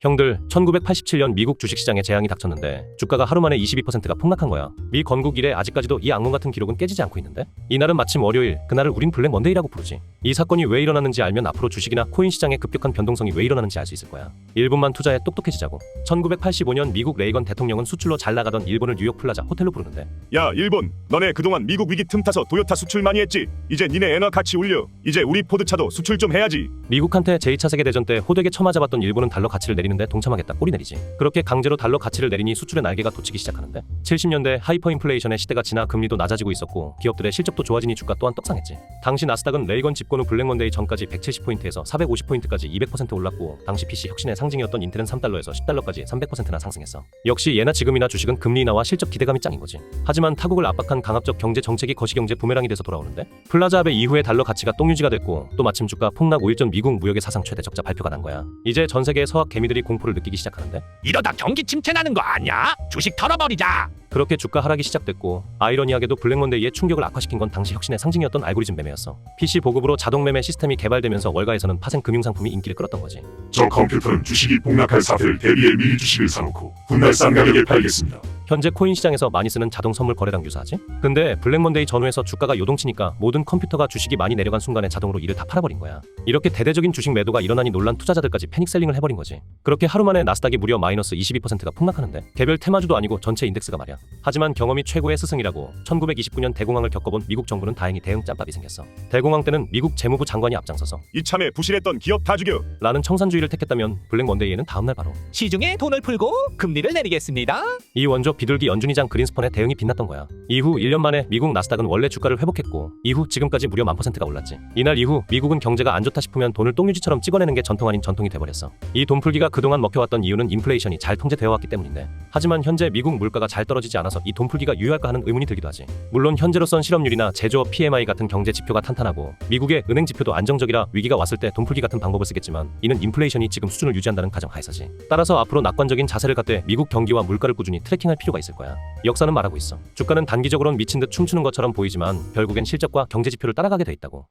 형들, 1987년 미국 주식시장에 재앙이 닥쳤는데 주가가 하루 만에 22%가 폭락한 거야. 미 건국 이래 아직까지도 이 악몽 같은 기록은 깨지지 않고 있는데 이날은 마침 월요일, 그날을 우린 블랙 먼데이라고 부르지. 이 사건이 왜 일어났는지 알면 앞으로 주식이나 코인 시장의 급격한 변동성이 왜 일어나는지 알 수 있을 거야. 1분만 투자해 똑똑해지자고. 1985년 미국 레이건 대통령은 수출로 잘 나가던 일본을 뉴욕 플라자 호텔로 부르는데 야 일본 너네 그동안 미국 위기 틈타서 도요타 수출 많이 했지? 이제 니네 엔화 같이 올려. 이제 우리 포드차도 수출 좀 해야지. 미국한테 제2차 세계 대전 때 호되게 처맞아봤던 일본은 달러 가치를 내리는데 동참하겠다. 꼬리 내리지. 그렇게 강제로 달러 가치를 내리니 수출의 날개가 돋치기 시작하는데 70년대 하이퍼인플레이션의 시대가 지나 금리도 낮아지고 있었고 기업들의 실적도 좋아지니 주가 또한 떡상했지. 당시 나스닥은 레이건 집 권후 블랙먼데이 전까지 170포인트에서 450포인트까지 200% 올랐고 당시 PC 혁신의 상징이었던 인텔은 3달러에서 10달러까지 300%나 상승했어 역시 예나 지금이나 주식은 금리 인하와 실적 기대감이 짱인 거지 하지만 타국을 압박한 강압적 경제 정책이 거시경제 부메랑이 돼서 돌아오는데 플라자 합의 이후에 달러 가치가 똥유지가 됐고 또 마침 주가 폭락 5일 전 미국 무역의 사상 최대 적자 발표가 난 거야. 이제 전 세계의 서학 개미들이 공포를 느끼기 시작하는데 이러다 경기 침체나는 거 아니야? 주식 털어버리자. 그렇게 주가 하락이 시작됐고 아이러니하게도 블랙먼데이의 충격을 악화시킨 건 당시 혁신의 상징이었던 알고리즘 매매였어. PC 보급으로 자동 매매 시스템이 개발되면서 월가에서는 파생 금융 상품이 인기를 끌었던 거지. 저 컴퓨터는 주식이 폭락할 사태를 대비해 미리 주식을 사놓고 훗날 싼 가격에 팔겠습니다. 현재 코인 시장에서 많이 쓰는 자동 선물 거래랑 유사하지? 근데 블랙먼데이 전후에서 주가가 요동치니까 모든 컴퓨터가 주식이 많이 내려간 순간에 자동으로 이를 다 팔아버린 거야. 이렇게 대대적인 주식 매도가 일어나니 놀란 투자자들까지 패닉셀링을 해버린 거지. 그렇게 하루 만에 나스닥이 무려 마이너스 22%가 폭락하는데 개별 테마주도 아니고 전체 인덱스가 말이야. 하지만 경험이 최고의 스승이라고 1929년 대공황을 겪어본 미국 정부는 다행히 대응 짬밥이 생겼어. 대공황 때는 미국 재무부 장관이 앞장서서 이참에 부실했던 기업 다 죽여 라는 청산주의를 택했다면 블랙먼데이에는 다음날 바로 시중에 돈을 풀고 금리를 내리겠습니다. 이 원조 비둘기 연준이장 그린스펀의 대응이 빛났던 거야. 이후 1년 만에 미국 나스닥은 원래 주가를 회복했고 이후 지금까지 무려 만 퍼센트가 올랐지. 이날 이후 미국은 경제가 안 좋다 싶으면 돈을 똥유지처럼 찍어내는 게 전통 아닌 전통이 돼버렸어. 이 돈풀기가 그동안 먹혀왔던 이유는 인플레이션이 잘 통제되어 왔기 때문인데 하지만 현재 미국 물가가 잘 떨어지지 않아서 이 돈풀기가 유효할까 하는 의문이 들기도 하지. 물론 현재로선 실업률이나 제조업 PMI 같은 경제 지표가 탄탄하고 미국의 은행 지표도 안정적이라 위기가 왔을 때 돈풀기 같은 방법을 쓰겠지만 이는 인플레이션이 지금 수준을 유지한다는 가정하에서지. 따라서 앞으로 낙관적인 자세를 갖되 미국 경기와 물가를 꾸준히 트래킹할 필요 가 있을 거야. 역사는 말하고 있어. 주가는 단기적으론 미친 듯 춤추는 것처럼 보이지만 결국엔 실적과 경제 지표를 따라가게 돼 있다고.